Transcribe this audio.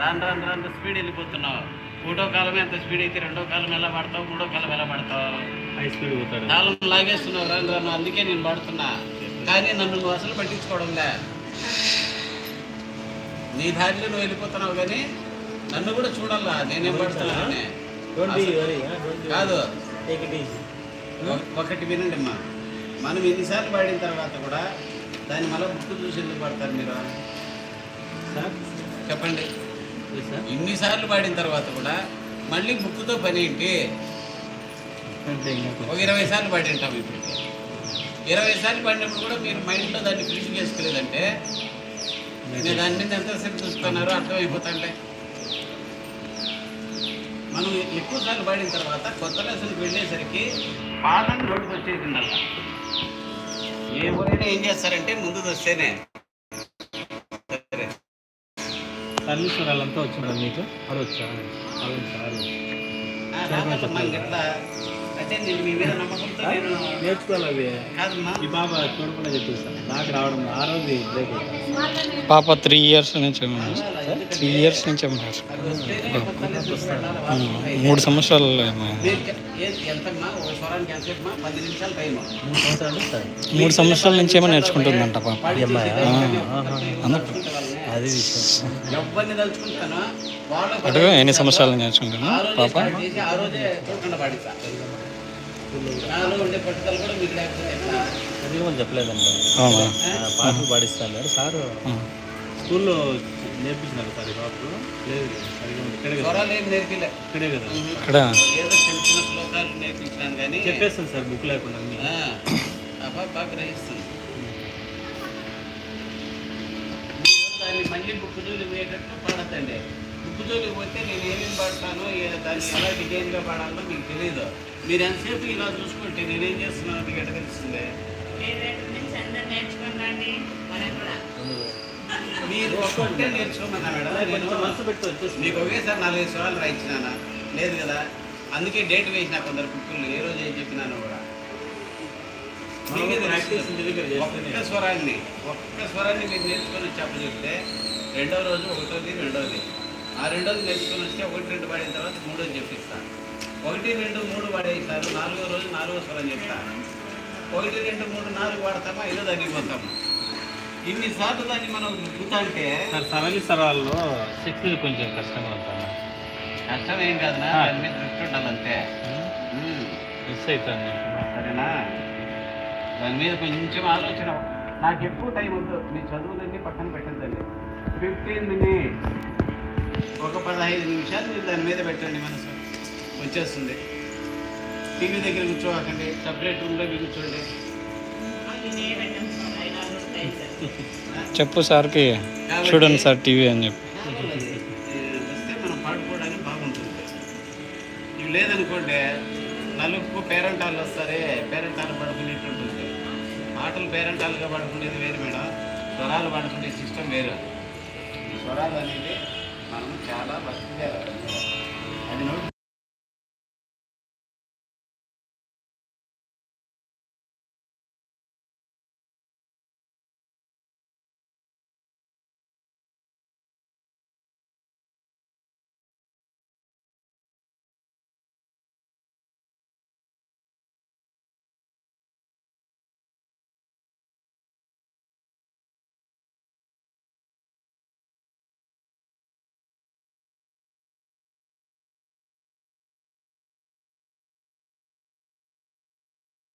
రాను రాను రాను స్పీడ్ వెళ్ళిపోతున్నావు. ఒకటో కాలం ఎంత స్పీడ్ అయితే రెండో కాలం ఎలా పడతావు? మూడో కాలం ఎలా పడతావు? హై స్పీడ్ పోతాడు. కాలం లాగేస్తున్నావు రాను రాను అందుకే నేను పడుతున్నా. కానీ నన్ను నువ్వు అసలు పట్టించుకోవడంలే నీ దారిలో నువ్వు వెళ్ళిపోతున్నావు కానీ నన్ను కూడా చూడాలా? నేనేం వరీ కాదు. ఒకటి వినండి అమ్మా మనం ఎన్నిసార్లు పాడిన తర్వాత కూడా దాన్ని మళ్ళీ బుక్ చూసి ఎందుకు పడతారు మీరు? సార్ చెప్పండి. ఇన్నిసార్లు పాడిన తర్వాత కూడా మళ్ళీ బుక్తో పని ఏంటి? ఒక ఇరవై సార్లు పాడి ఉంటాం ఇప్పుడు. ఇరవై సార్లు పాడినప్పుడు కూడా మీరు మైండ్లో దాన్ని ఫినిష్ చేసుకోలేదంటే నేను దాని మీద ఎంతసేపు చూస్తున్నారో అర్థమైపోతాంటే. మనం ఎక్కువ సార్లు పాడిన తర్వాత కొత్త లెసన్కి వెళ్ళేసరికి పాఠం నోటికి వచ్చేసిందల్లా ఎవరైనా ఏం చేస్తారంటే ముందు వస్తేనే సర్వీశ్వరాలంతా వచ్చినాడు మీకు? అది వచ్చా అవును సార్ నేర్చుకోవాలి ఈ బాబా చూడకుండా చెప్పేస్తాను నాకు రావడం ఆ రోజు బ్రేక్ అవుతాను పాప త్రీ ఇయర్స్ నుంచి త్రీ ఇయర్స్ నుంచి మూడు సంవత్సరాలు మూడు మూడు సంవత్సరాల నుంచి ఏమో నేర్చుకుంటుందంట పాప. అది విషయం. అటు ఎన్ని సంవత్సరాలు రోజే పాప? ఆ, పాటలు పాడిస్తాను సార్. స్కూల్లో నేర్పించినారు సార్ ఈ బాబు లేదు. ఇక్కడే కదా. స్వరాలు ఏం నేర్పిలే. ఇక్కడే కదా. ఇక్కడ? ఏదో చిన్న చిన్న శ్లోకాలు నేర్పించినాను కానీ చెప్పేస్తాను సార్ బుక్ లేకుండా. ఆ, బాగా గ్రహిస్తుంది. మళ్ళీ బుక్ జోలి పోయేటట్టు పాడద్దండి బుక్ జోలి పోతే నేను ఏమేమి పాడతానో దాన్ని ఎలా డిజైన్గా పాడాలో మీకు తెలియదు మీరు ఎంతసేపు ఇలా చూసుకుంటే నేనేం చేస్తున్నాను మీకు ఎట్ట తెలుస్తుంది? మీరు ఒక్కొక్కటే నేర్చుకోమన్నా మేడం. మీకు ఒకేసారి నాలుగైదు స్వరాలు రాయించినానా? లేదు కదా? అందుకే డేట్ వేసిన కొందరు బుక్కులు. ఏ రోజు ఏం చెప్పినానో కూడా. ఒక్క స్వరాన్ని ఒక్క స్వరాన్ని మీరు నేర్చుకొని చెప్ప చెప్తే రెండో రోజు ఒకటోది రెండోది ఆ రెండోది నేర్చుకొని వస్తే ఒకటి రెండు పాడిన తర్వాత మూడోది చెప్పిస్తా. ఒకటి రెండు మూడు పాడేస్తారు నాలుగో రోజు నాలుగో స్వరం చెప్తా. ఒకటి రెండు మూడు నాలుగు వాడతామా ఐదో దానికి పోతాము ఇన్నిసార్లు దాన్ని మనం గుర్తా అంటే సార్ సరళి సరాల్లో శక్తి కొంచెం కష్టంగా ఉంటాను కష్టం ఏం కాదునా ఆ. దాని మీద దృష్టి ఉండాలంతే. మిస్ అవుతాను దాని మీద కొంచెం ఆలోచన. నాకు ఎక్కువ టైం వద్దు మీ చదువులన్నీ పక్కన పెట్టద్దండి. ఫిఫ్టీన్ మినిట్స్ ఒక పదహైదు నిమిషాలు మీరు దాని మీద పెట్టండి మనసు. వచ్చేస్తుంది. టీవీ దగ్గర కూర్చోకండి సపరేట్ రూమ్లో మీరు కూర్చోండి. చెప్పు సార్కి. చూడండి సార్ టీవీ అని చెప్పి. వస్తే మనం పాడుకోవడానికి బాగుంటుంది. ఇవి లేదనుకోండి పేరెంట్ వాళ్ళు వస్తారే పేరెంట్ వాళ్ళు పడుకునేట్టు ఉంటుంది. పాటలు పేరెంట్ పడుకునేది వేరు మేడం. స్వరాలు పడుకునే సిస్టమ్ వేరు. స్వరాలు అనేది మనం చాలా భక్తిగా అది